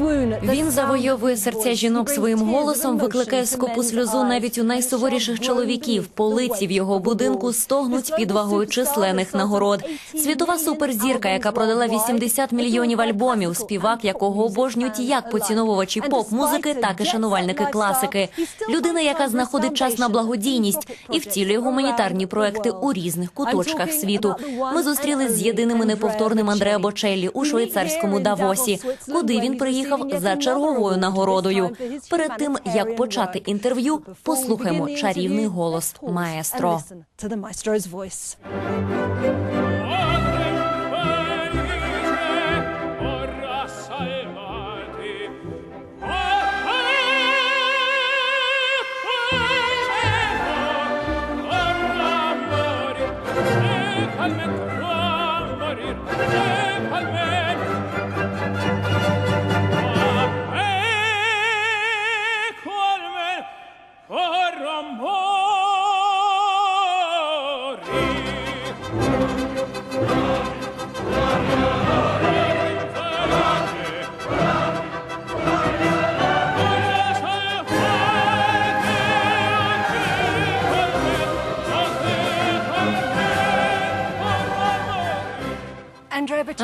свою він завойовує серця жінок своїм голосом, викликає скопу сльозу навіть у найсуворіших чоловіків. Полиці в його будинку стогнуть під вагою численних нагород. Світова суперзірка, яка продала 80 мільйонів альбомів, співак, якого обожнюють як поціновувачі поп-музики, так і шанувальники класики. Людина, яка знаходить час на благодійність і втілює гуманітарні проекти у різних куточках світу. Ми зустрілись з єдиним і неповторним Андреа Бочеллі у швейцарському Давосі, куди він приїхав за черговою нагородою. Перед тим як почати інтерв'ю, послухаймо чарівний голос маестро.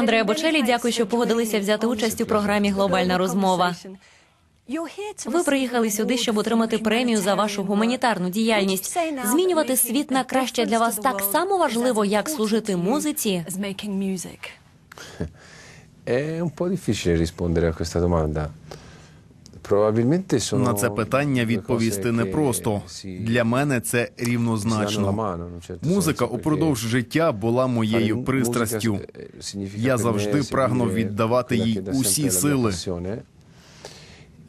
Андреа Бочелі, дякую, що погодилися взяти участь у програмі Глобальна розмова. Ви приїхали сюди, щоб отримати премію за вашу гуманітарну діяльність. Змінювати світ на краще для вас так само важливо, як служити музиці. È un po' difficile rispondere a questa domanda. На це питання відповісти непросто. Для мене це рівнозначно. Музика упродовж життя була моєю пристрастю. eh, Я завжди прагнув віддавати їй усі сили.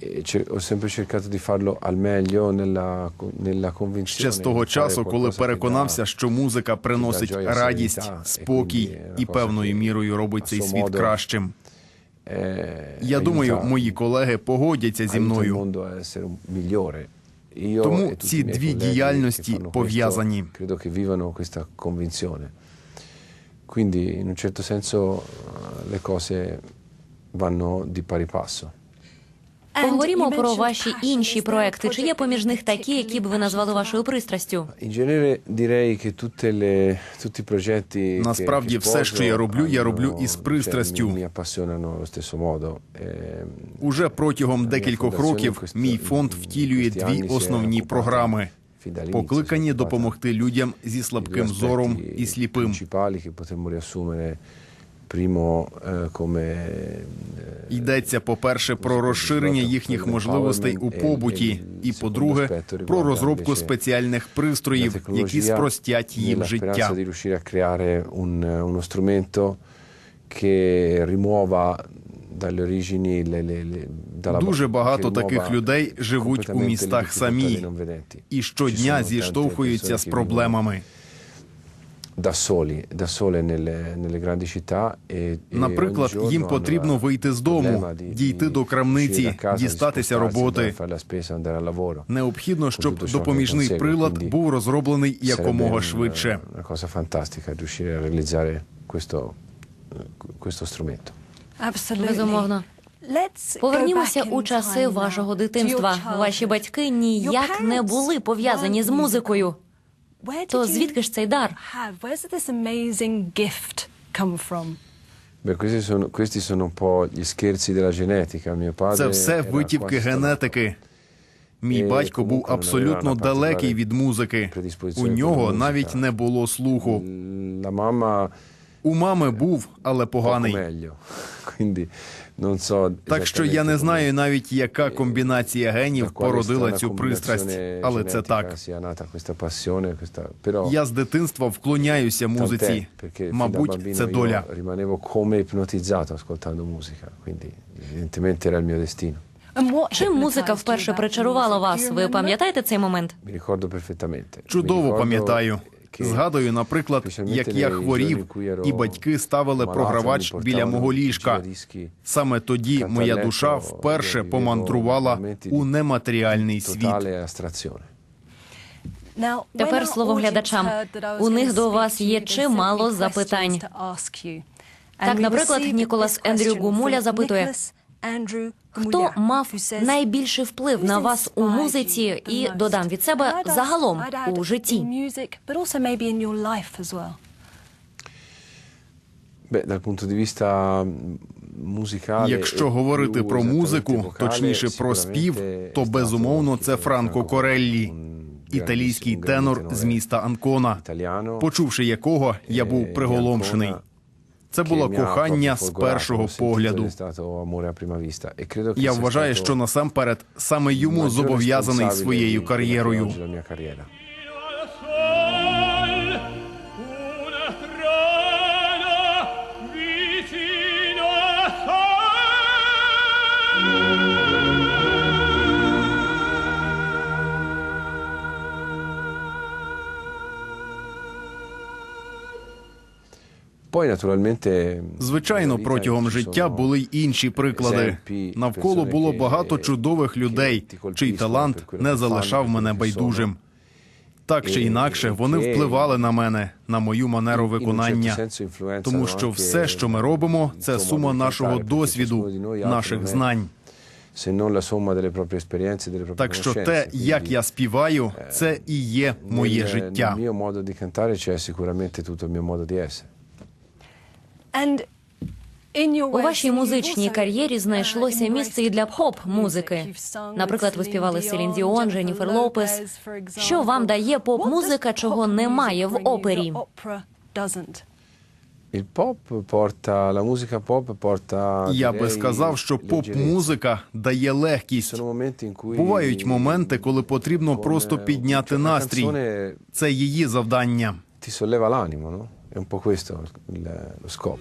E ho sempre cercato di farlo al meglio nella, nella convinzione Ще з того часу, коли переконався, що музика приносить e радість, e спокій і певною мірою робить цей світ кращим. Eh, Я думаю, мої колеги погодяться зі мною. Тому e ці дві діяльності пов'язані. Quindi, in un certo senso, eh, le cose vanno di pari passo. Поговоримо про ваші інші проекти. Чи є поміж них такі, які б ви назвали вашою пристрастю? Насправді, все, що я роблю, я роблю із пристрастю. Ehm, Уже протягом декількох років мій фонд втілює дві основні програми, покликані допомогти людям зі слабким зором і сліпим. Eh, eh, Йдеться, по-перше, про розширення їхніх можливостей у побуті, і по-друге, про розробку спеціальних пристроїв, які спростять їм життя. che rimuova dalle origini le, le, le, dalla Дуже багато таких людей живуть у містах самі і щодня зіштовхуються з проблемами. Da soli, da sole nelle, nelle grandi città e, e Наприклад, їм потрібно вийти з дому, дійти до крамниці, дістатися роботи. Необхідно, щоб допоміжний прилад був розроблений якомога швидше. Cosa fantastica riuscire a realizzare questo, questo strumento. Безумовно. Повернімося у часи вашого дитинства. Ваші батьки ніяк не були пов'язані з музикою. То звідки ж цей дар? Це все витівки генетики. Мій Е, батько був абсолютно далекий від музики. У нього навіть не було слуху. У мами був, але поганий. Non so Так що я не знаю навіть, яка комбінація генів породила цю пристрасть, але це так. Я з дитинства вклоняюся музиці. Мабуть, це доля. Чим музика вперше причарувала вас? Ви пам'ятаєте цей момент? Чудово пам'ятаю. Згадую, наприклад, як я хворів, і батьки ставили програвач біля мого ліжка. Саме тоді моя душа вперше vivevo помандрувала у нематеріальний світ. Тепер слово глядачам. У них до вас є чимало запитань. Так, наприклад, Ніколас Ендрю Гумуля запитує, Хто мав найбільший вплив на вас у музиці і додам від себе загалом у житті? Mm, Якщо e говорити про музику, точніше про спів, то безумовно це Франко Кореллі, італійський тенор з міста Анкона, почувши якого я був приголомшений. Це було кохання з першого погляду. E Я вважаю, що насамперед саме йому зобов'язаний своєю кар'єрою. Звичайно, протягом життя були й інші приклади. Навколо було багато чудових людей, чий талант не залишав мене байдужим. Так чи інакше, вони впливали на мене, на мою манеру виконання. Тому що все, що ми робимо, це сума нашого досвіду, наших знань. Так що те, як я співаю, це і є моє життя. У вашій музичній кар'єрі знайшлося місце і для поп-музики. Наприклад, ви співали Селін Діон, Дженніфер Лопес. Що вам дає поп-музика, чого немає в опері? Я би сказав, що поп-музика дає легкість. Бувають моменти, коли потрібно просто eh, підняти настрій. Це її завдання. ti solleva l'animo, no? È un po' questo il- lo scopo.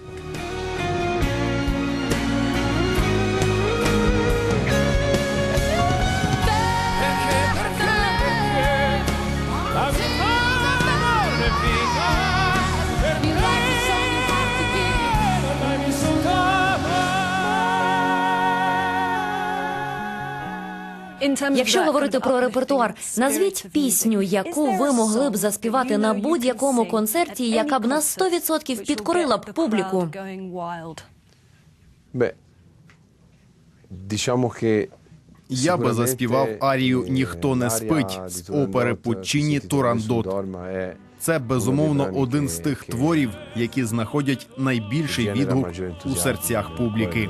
Якщо говорити про репертуар, назвіть пісню, яку ви могли б заспівати на будь-якому концерті, яка б на 100% підкорила б публіку. Я би заспівав арію eh, Ніхто не спить з опери Пуччіні Турандот. È Це безумовно один з тих творів, які знаходять найбільший відгук у серцях публіки.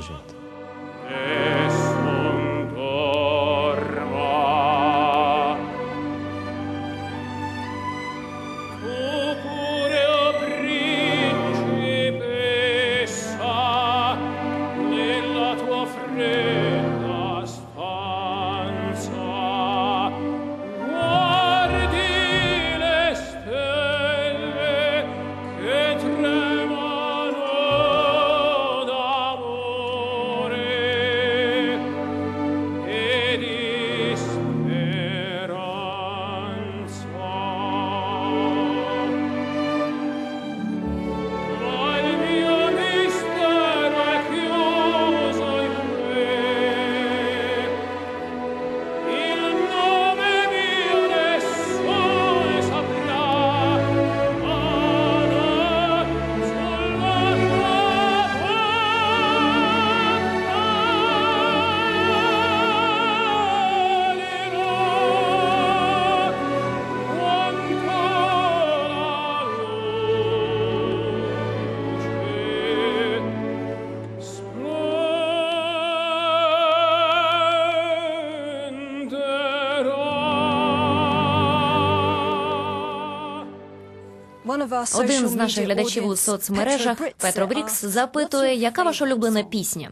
Один з наших глядачів у соцмережах Петро Брікс запитує, яка ваша улюблена пісня?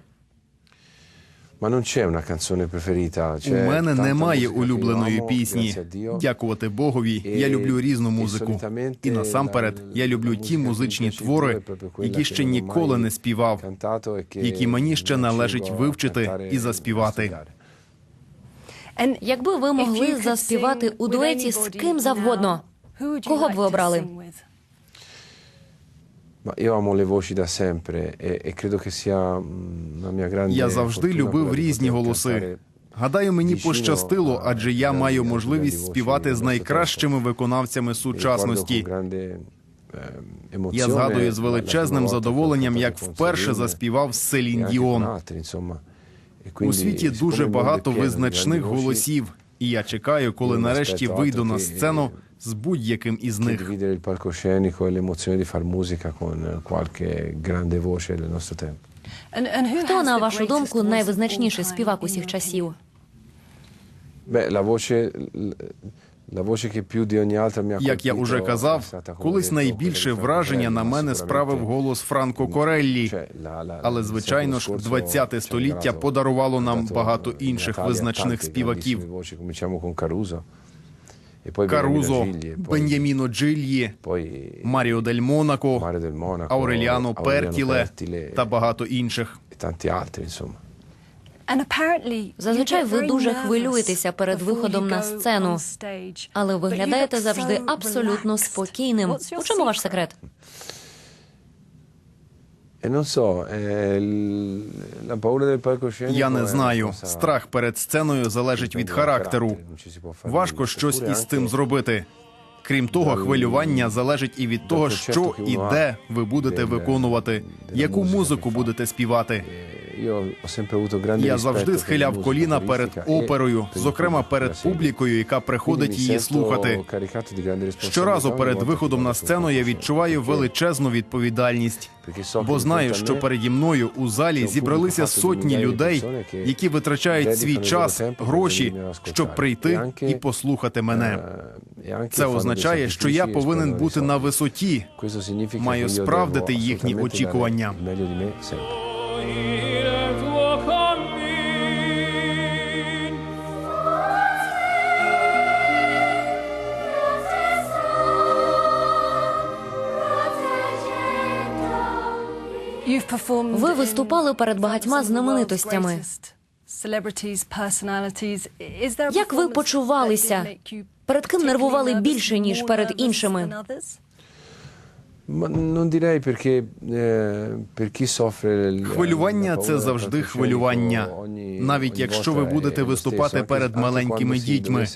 Preferita. У мене немає улюбленої пісні. Дякувати Богові. Я люблю різну музику. І насамперед я люблю ті музичні твори, які ще ніколи не співав, які мені ще належить вивчити і заспівати. Якби ви могли заспівати у дуеті з ким завгодно, кого б ви обрали? Ma io amo le voci da sempre e, e credo che sia mm, una mia grande Я завжди fortuna любив quella di різні poter голоси. cantare Гадаю, мені vicino пощастило, адже я grandi, маю можливість співати з nostro найкращими виконавцями Mi ricordo con сучасності. grande, ehm, emozione Я згадую з la- величезним prima volta che ho задоволенням, cantato як con вперше Celine заспівав з e Селін anche Діон. con altri, insomma. quindi, У світі siccome дуже il mondo è багато pieno di визначних voci, голосів, і я чекаю, коли нарешті aspetto вийду на che- сцену з будь-яким із них. condividere il palcoscenico e l'emozione di far musica con qualche grande voce del nostro tempo. Хто, на вашу думку, найвизначніший співак усіх часів? Beh, la voce, la voce che più di ogni altra mi ha Як я уже казав, колись найбільше враження на мене справив голос Франко Кореллі. Але звичайно ж, secolo scorso 20 ci ha століття regalato- подарувало нам багато інших визначних співаків: Карузо, Beniamino Gigli, poi- Бен'яміно Джиллі, poi Маріо Дель Монако, Mario del Monaco, Ауреліано Aureliano Пертіле Pertile та багато інших. tanti altri, insomma. Зазвичай ви дуже хвилюєтеся перед виходом на сцену, але виглядаєте завжди абсолютно спокійним. У чому ваш секрет? E non so, eh, il- la paura del palcoscenico Я è не знаю. Страх перед сценою залежить від характеру. Важко щось із цим зробити. Крім того, хвилювання залежить і від того, що і де ви будете виконувати, яку музику будете співати. Я завжди схиляв коліна перед оперою, зокрема перед публікою, яка приходить її слухати. Щоразу перед виходом на сцену я відчуваю величезну відповідальність, бо знаю, що переді мною у залі зібралися сотні людей, які витрачають свій час, гроші, щоб прийти і послухати мене. Це означає, що я повинен бути на висоті. маю справдити їхні очікування. Ви виступали перед багатьма знаменитостями. Як ви почувалися? Перед ким нервували більше, ніж перед іншими? Хвилювання це завжди хвилювання. Навіть якщо ви будете виступати перед маленькими дітьми.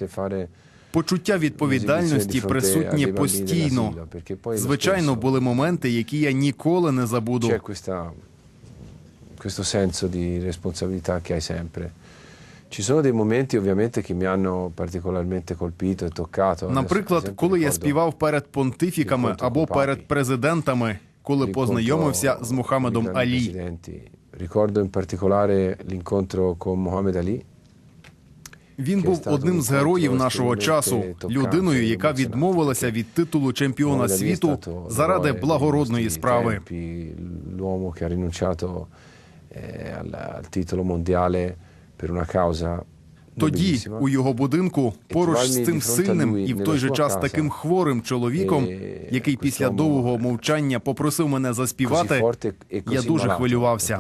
Почуття відповідальності присутнє постійно. Звичайно, були моменти, які я ніколи не забуду. Questo senso di responsabilità che hai sempre. Ci sono dei momenti ovviamente che mi hanno particolarmente colpito e toccato. Наприклад, коли я співав перед понтифіками або перед президентами, коли познайомився з Мухаммедом Алі. Ricordo in particolare l'incontro con Mohammed Ali. Він був одним з героїв нашого часу, людиною, яка відмовилася від титулу чемпіона світу заради благородної справи. causa Тоді у його будинку поруч з цим сильним і в той же час таким хворим чоловіком, e який після довгого мовчання попросив мене заспівати. e Я дуже хвилювався.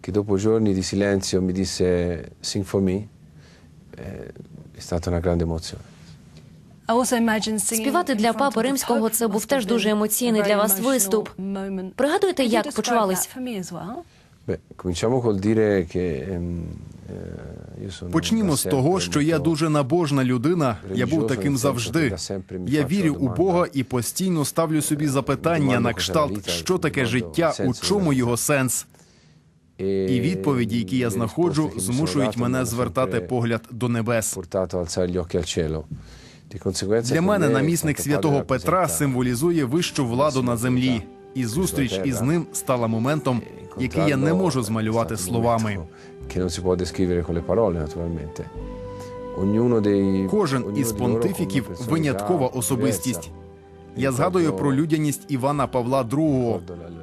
Che, dopo giorni di silenzio mi disse Sing for me eh, è stata una grande emozione. Співати для папи римського це був теж дуже емоційний для вас виступ. Пригадуєте, як почувались? Ehm, eh, Почнімо з того, що я molto дуже набожна людина. Я був таким завжди. Я вірю у. Бога і постійно ставлю собі запитання на кшталт, vita, що таке життя, у чому його сенс. І відповіді, які я знаходжу, змушують мене звертати погляд до небес. Для мене намісник святого Петра символізує вищу владу на землі, і зустріч із ним стала моментом, який я не можу змалювати словами. Кожен із понтифіків виняткова особистість. Я згадую про людяність Івана Павла II,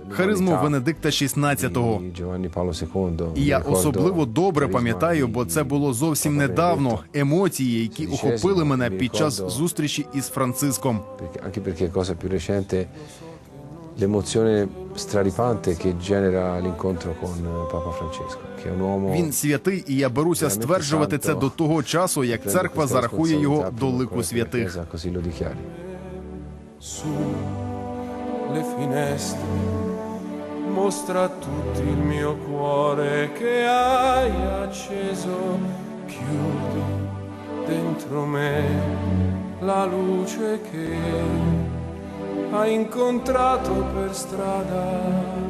харизму Венедикта XVI. І я особливо добре пам'ятаю, бо це було зовсім недавно. Емоції, які охопили мене під час зустрічі із Франциском. l'emozione straripante che genera l'incontro con eh, Papa Francesco, che è un uomo Він святий, і я беруся стверджувати це до того часу, як церква зарахує його до лику святих. Su le finestre. Mostra a tutti il mio cuore che hai acceso. Chiudi dentro me la luce che hai incontrato per strada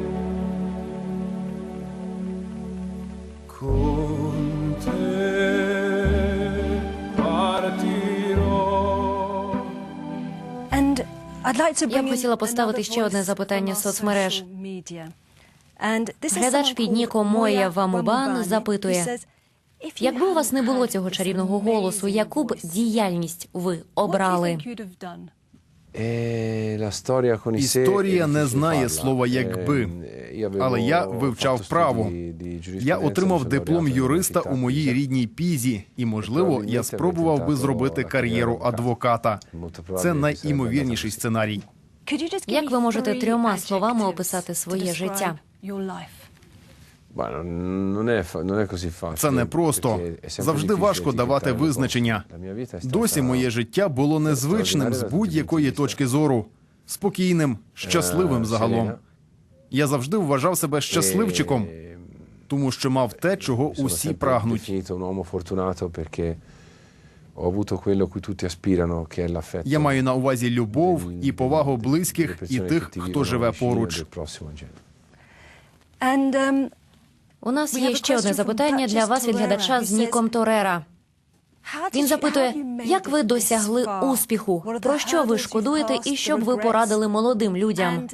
Я б хотіла поставити ще одне запитання з соцмереж. Глядач під ніком Моя Вамубан запитує, Якби у вас не було цього чарівного голосу, яку б діяльність ви обрали? Історія è не знає слова «якби». Ehm, io Але я вивчав право. Я отримав диплом юриста у моїй рідній пізі, і можливо, я спробував би зробити кар'єру адвоката. Це найімовірніший сценарій. Як ви можете трьома словами описати своє життя? Це не просто завжди важко давати визначення. Досі моє життя було незвичним з будь-якої точки зору, спокійним, щасливим Е, загалом. Я завжди вважав себе щасливчиком, E- тому що мав те, чого усі прагнуть. Я маю на увазі любов і повагу близьких і тих, хто живе поруч. У нас є ще одне запитання для вас від глядача з ніком Торера. Він запитує, як ви досягли успіху? Про що ви шкодуєте і що б ви порадили молодим людям?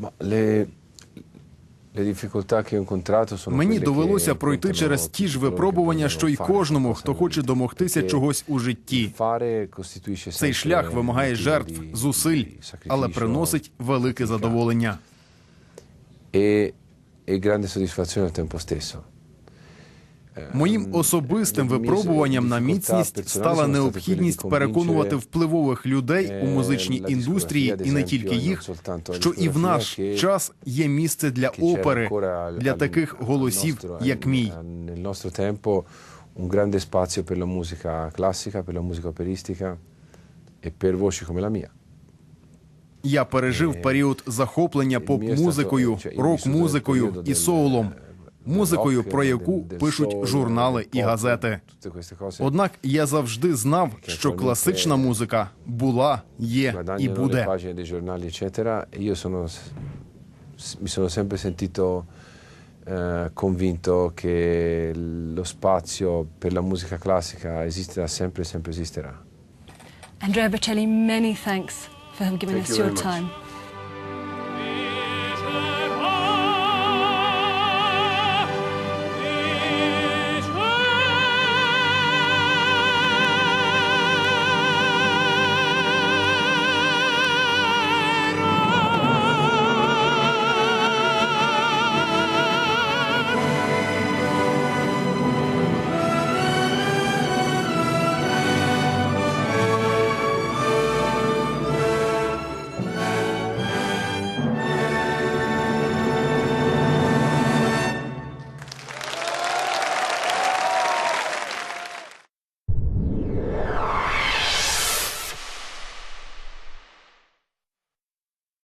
Ma le, le difficoltà che ho incontrato sono Мені довелося пройти через ті ж випробування, що й кожному, хто хоче домогтися чогось у житті. Цей шлях вимагає жертв, зусиль, але приносить велике задоволення. e, e grande soddisfazione al tempo stesso. Моїм особистим випробуванням на міцність стала необхідність переконувати впливових людей у музичній індустрії і не тільки їх, що і в наш час є місце для опери, для таких голосів, як мій. Un grande spazio per la musica classica, per la musica operistica e per voci come la mia. Я пережив період захоплення поп-музикою, рок-музикою і соулом, музикою, про яку пишуть журнали і газети. Однак я завжди знав, що класична музика була, є і буде. E mi sono sempre sentito eh, convinto che lo spazio per la musica classica esiste da sempre e sempre esisterà. Andrea Bocelli, many thanks for giving Thank us you your very much. time.